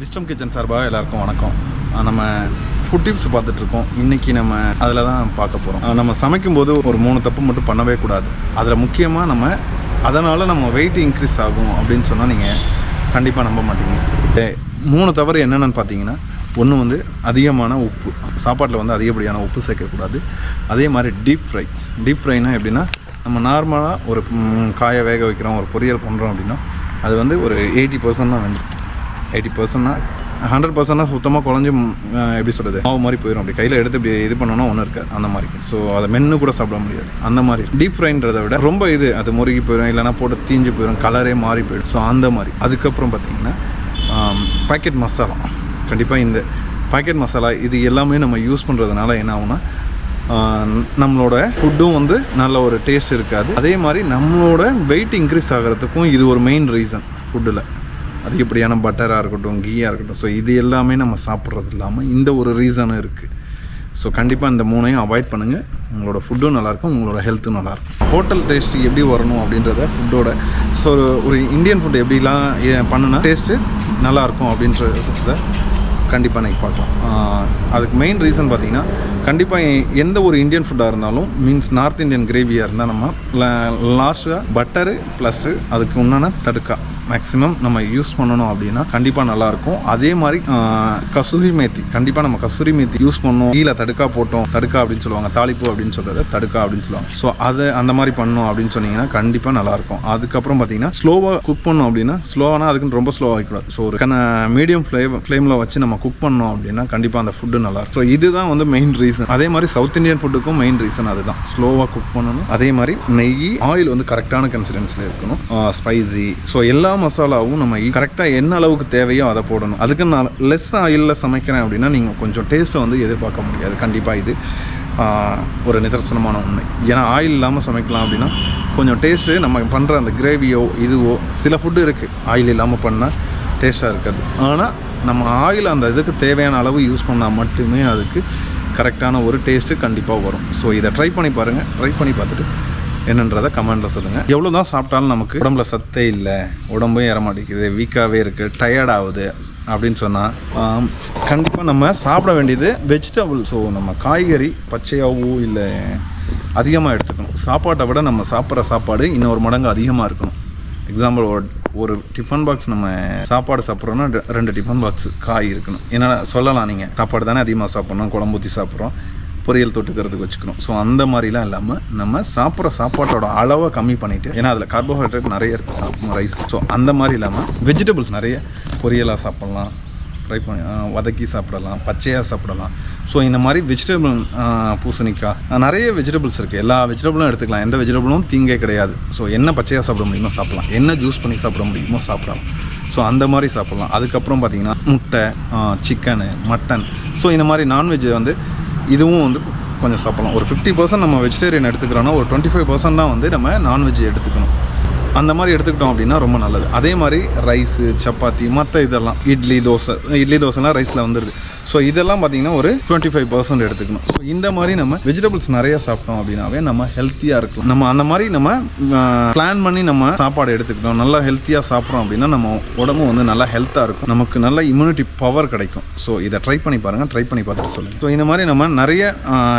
Wisdom kitchen சார்பாக எல்லாருக்கும் வணக்கம். நம்ம ஃபுட் டிப்ஸ் பார்த்துட்ருக்கோம் இன்றைக்கி நம்ம அதில் தான் பார்க்க போகிறோம் நம்ம சமைக்கும்போது ஒரு மூணு தப்பு மட்டும் பண்ணவே கூடாது. அதில் முக்கியமாக நம்ம அதனால் நம்ம வெயிட் இன்க்ரீஸ் ஆகும் அப்படின்னு சொன்னால் நீங்கள் கண்டிப்பாக நம்ப மாட்டீங்க. மூணு தவறு என்னென்னு பார்த்தீங்கன்னா ஒன்று வந்து அதிகமான உப்பு சாப்பாட்டில் வந்து அதிகப்படியான உப்பு சேர்க்கக்கூடாது அதே மாதிரி டீப் ஃப்ரை டீப் ஃப்ரைனா எப்படின்னா நம்ம நார்மலாக ஒரு காயை வேக வைக்கிறோம் ஒரு பொரியல் பண்ணுறோம் அப்படின்னா அது வந்து ஒரு எயிட்டி பர்சன்ட் தான் வந்து எயிட்டி பர்சன்ட்னா ஹண்ட்ரட் பர்சன்ட்னா சுத்தமாக குழஞ்சி எப்படி சொல்கிறது மாவு மாதிரி போயிடும் அப்படி. கையில் எடுத்து இப்படி இது பண்ணோன்னா ஒன்றும் இருக்காது. அந்த மாதிரி. ஸோ அதை மென்று கூட சாப்பிட முடியாது. அந்த மாதிரி. டீப் ஃப்ரைன்றதை விட ரொம்ப இது அது முருகி போயிடும் இல்லைனா போட்டு தீஞ்சு போயிடும் கலரே மாறி போயிடும். ஸோ அந்த மாதிரி. அதுக்கப்புறம் பார்த்தீங்கன்னா பாக்கெட் மசாலா கண்டிப்பாக இந்த பாக்கெட் மசாலா இது எல்லாமே நம்ம யூஸ் பண்ணுறதுனால என்ன ஆகும்னா நம்மளோட ஃபுட்டும் வந்து நல்ல ஒரு டேஸ்ட் இருக்காது. அதே மாதிரி நம்மளோட வெயிட் இன்க்ரீஸ் ஆகிறதுக்கும் இது ஒரு மெயின் ரீசன் ஃபுட்டில் அதிகப்படியான பட்டராக இருக்கட்டும் கீயாக இருக்கட்டும். ஸோ இது எல்லாமே நம்ம சாப்பிட்றது இல்லாமல் இந்த ஒரு ரீசனும் இருக்குது ஸோ கண்டிப்பாக இந்த மூணையும் அவாய்ட் பண்ணுங்கள் உங்களோட ஃபுட்டும் நல்லாயிருக்கும் உங்களோட ஹெல்த்தும் நல்லாயிருக்கும். ஹோட்டல் டேஸ்ட் எப்படி வரணும் அப்படின்றத ஃபுட்டோட ஸோ ஒரு இந்தியன் ஃபுட் எப்படிலாம் பண்ணுனா டேஸ்ட்டு நல்லாயிருக்கும் அப்படின்றத கண்டிப்பாக நீங்கள் பார்க்கலாம். அதுக்கு மெயின் ரீசன் பார்த்திங்கன்னா கண்டிப்பாக எந்த ஒரு இந்தியன் ஃபுட்டாக இருந்தாலும் மீன்ஸ் நார்த் இந்தியன் கிரேவியாக இருந்தால் நம்ம லாஸ்ட்டாக பட்டரு ப்ளஸ்ஸு அதுக்கு உண்டான தடுக்கா. மேக்ஸிமம் நம்ம யூஸ் பண்ணணும் அப்படின்னா கண்டிப்பாக நல்லாயிருக்கும். அதே மாதிரி கசூரி மேத்தி. கண்டிப்பாக நம்ம கசூரி மேத்தி யூஸ் பண்ணோம் கீழே தடுக்கா போட்டோம். தடுக்கா அப்படின்னு சொல்லுவாங்க. தாளிப்பு அப்படின்னு சொல்கிறது தடுக்கா அப்படின்னு சொல்லுவாங்க. ஸோ அதை அந்த மாதிரி பண்ணோம் அப்படின்னு சொன்னீங்கன்னா கண்டிப்பாக நல்லாயிருக்கும். அதுக்கப்புறம் பார்த்தீங்கன்னா ஸ்லோவாக குக் பண்ணோம் அப்படின்னா ஸ்லோவானா அதுக்குன்னு ரொம்ப ஸ்லோவாக வைக்கக்கூடாது ஸோ ஒரு மீடியம் ஃப்ளேம் ஃப்ளேமில் வச்சு நம்ம குக் பண்ணோம் அப்படின்னா கண்டிப்பாக அந்த ஃபுட்டு நல்லாயிருக்கும். ஸோ இதுதான் வந்து மெயின் ரீசன் அதே மாதிரி சவுத் இந்தியன் ஃபுட்டுக்கும் மெயின் ரீசன் அதுதான். ஸ்லோவாக குக் பண்ணணும். அதே மாதிரி நெய் ஆயில் வந்து கரெக்டான கன்சிடென்ஸில் இருக்கணும். ஸ்பைசி ஸோ எல்லா மசாலாவும் நம்ம கரெக்டாக என்ன அளவுக்கு தேவையோ அதை போடணும். அதுக்கு நான் லெஸ் ஆயிலில் சமைக்கிறேன் அப்படின்னா நீங்கள் கொஞ்சம் டேஸ்ட்டை வந்து எதிர்பார்க்க முடியாது. கண்டிப்பாக இது ஒரு நிதர்சனமான உண்மை. ஏன்னா ஆயில் இல்லாமல் சமைக்கலாம் அப்படின்னா கொஞ்சம் டேஸ்ட்டு நம்ம பண்ணுற அந்த கிரேவியோ இதுவோ சில ஃபுட்டு இருக்குது ஆயில் இல்லாமல் பண்ணால் டேஸ்ட்டாக இருக்காது. ஆனால் நம்ம ஆயில் அந்த இதுக்கு தேவையான அளவு யூஸ் பண்ணால் மட்டுமே அதுக்கு கரெக்டான ஒரு டேஸ்ட்டு கண்டிப்பாக வரும். ஸோ இதை ட்ரை பண்ணி பாருங்கள் ட்ரை பண்ணி பார்த்துட்டு என்னன்றதை கமெண்ட்டில் சொல்லுங்கள் எவ்வளோ தான் சாப்பிட்டாலும் நமக்கு உடம்புல சத்தே இல்லை. உடம்பும் ஏறமாட்டேங்குது வீக்காகவே இருக்குது டயர்ட் ஆகுது அப்படின்னு சொன்னால் கண்டிப்பாக நம்ம சாப்பிட வேண்டியது வெஜிடபிள் ஸோ நம்ம காய்கறி பச்சையாகவோ இல்லை அதிகமாக எடுத்துக்கணும். சாப்பாட்டை விட நம்ம சாப்பிட்ற சாப்பாடு இன்னொரு மடங்கு அதிகமாக இருக்கணும். எக்ஸாம்பிள் ஒரு ஒரு டிஃபன் பாக்ஸ் நம்ம சாப்பாடு சாப்பிட்றோன்னா ரெ- ரெண்டு டிஃபன் பாக்ஸ் காய் இருக்கணும். ஏன்னா சொல்லலாம் நீங்கள் சாப்பாடு தானே அதிகமாக சாப்பிட்ணும் குழம்பு ஊற்றி சாப்பிட்றோம். பொரியல் தொட்டுக்கிறதுக்கு வச்சுக்கணும். ஸோ அந்த மாதிரிலாம் இல்லாமல் நம்ம சாப்பிட்ற சாப்பாட்டோட அளவை கம்மி பண்ணிவிட்டு ஏன்னா அதில் கார்போஹைட்ரேட் நிறைய இருக்குது சாப்பிடும் ரைஸ் ஸோ அந்த மாதிரி இல்லாமல் வெஜிடபிள்ஸ் நிறைய பொரியலாக சாப்பிட்லாம் ஃப்ரை பண்ணி வதக்கி சாப்பிடலாம் பச்சையாக சாப்பிடலாம். ஸோ இந்த மாதிரி வெஜிடபிள் பூசணிக்காய் நிறைய வெஜிடபிள்ஸ் இருக்குது எல்லா வெஜிடபிளும் எடுத்துக்கலாம். எந்த வெஜிடபிளும் தீங்கே கிடையாது. ஸோ என்ன பச்சையாக சாப்பிட முடியுமோ சாப்பிடலாம். என்ன ஜூஸ் பண்ணி சாப்பிட முடியுமோ சாப்பிடலாம். ஸோ அந்த மாதிரி சாப்பிட்லாம். அதுக்கப்புறம் பார்த்தீங்கன்னா முட்டை சிக்கனு மட்டன் ஸோ இந்த மாதிரி நான்வெஜ் வந்து இதுவும் வந்து கொஞ்சம் சாப்பிடலாம். ஒரு ஃபிஃப்டி பர்சன்ட் நம்ம வெஜிடேரியன் எடுத்துக்கிறோன்னா ஒரு டுவெண்ட்டி ஃபைவ் பர்சன்ட் தான் வந்து நம்ம நான்வெஜ் எடுத்துக்கணும். அந்த மாதிரி எடுத்துக்கிட்டோம் அப்படின்னா ரொம்ப நல்லது. அதே மாதிரி ரைஸு சப்பாத்தி மற்ற இதெல்லாம் இட்லி தோசை இட்லி தோசைலாம் ரைஸில் வந்துடுது ஸோ இதெல்லாம் பார்த்தீங்கன்னா ஒரு டுவெண்ட்டி ஃபைவ் பர்சன்ட் எடுத்துக்கணும். ஸோ இந்த மாதிரி நம்ம வெஜிடபிள்ஸ் நிறைய சாப்பிட்டோம் அப்படின்னாவே நம்ம ஹெல்த்தியாக இருக்கும் நம்ம அந்த மாதிரி நம்ம பிளான் பண்ணி நம்ம சாப்பாடு எடுத்துக்கிட்டோம். நல்லா ஹெல்த்தியாக சாப்பிட்றோம் அப்படின்னா நம்ம உடம்பு வந்து நல்லா ஹெல்த்தாக இருக்கும். நமக்கு நல்ல இம்யூனிட்டி பவர் கிடைக்கும். ஸோ இதை ட்ரை பண்ணி பாருங்கள் ட்ரை பண்ணி பார்த்துட்டு சொல்லுங்கள் ஸோ இந்த மாதிரி நம்ம நிறைய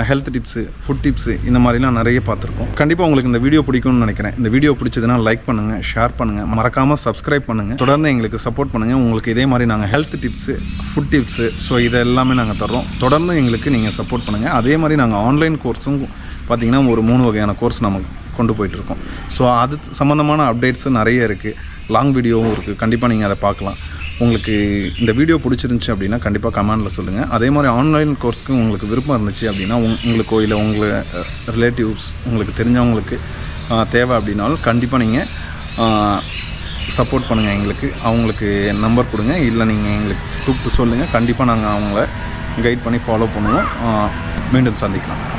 ஹெல்த் டிப்ஸு ஃபுட் டிப்ஸு இந்த மாதிரிலாம் நிறைய பார்த்துருக்கோம். கண்டிப்பாக உங்களுக்கு இந்த வீடியோ பிடிக்கும்னு நினைக்கிறேன். இந்த வீடியோ பிடிச்சதுன்னா லைக் பண்ணுங்கள் ஷேர் பண்ணுங்கள் மறக்காமல் சப்ஸ்கிரைப் பண்ணுங்கள் தொடர்ந்து எங்களுக்கு சப்போர்ட் பண்ணுங்கள் உங்களுக்கு இதே மாதிரி நாங்கள் health tips food tips so இதை எல்லாமே நாங்கள் தர்றோம். தொடர்ந்து எங்களுக்கு நீங்கள் சப்போர்ட் பண்ணுங்கள் அதே மாதிரி நாங்கள் ஆன்லைன் கோர்ஸும் பார்த்தீங்கன்னா ஒரு மூணு வகையான கோர்ஸ் நம்ம கொண்டு போயிட்டுருக்கோம் ஸோ அது சம்மந்தமான அப்டேட்ஸும் நிறைய இருக்குது லாங் வீடியோவும் இருக்குது கண்டிப்பாக நீங்கள் அதை பார்க்கலாம். உங்களுக்கு இந்த வீடியோ பிடிச்சிருந்துச்சி அப்படின்னா கண்டிப்பாக கமெண்டில் சொல்லுங்கள் அதே மாதிரி ஆன்லைன் கோர்ஸ்க்கு உங்களுக்கு விருப்பம் இருந்துச்சு அப்படின்னா உங் உங்களுக்கோ இல்லை உங்களை ரிலேட்டிவ்ஸ் உங்களுக்கு தெரிஞ்சவங்களுக்கு தேவை அப்படின்னாலும் கண்டிப்பாக நீங்கள் சப்போர்ட் பண்ணுங்கள் எங்களுக்கு. அவங்களுக்கு நம்பர் கொடுங்க. இல்லை நீங்கள் எங்களுக்கு கூப்பிட்டு சொல்லுங்கள் கண்டிப்பாக நாங்கள் அவங்கள கைட் பண்ணி ஃபாலோ பண்ணுவோம். மீண்டும் சந்திக்கலாம்.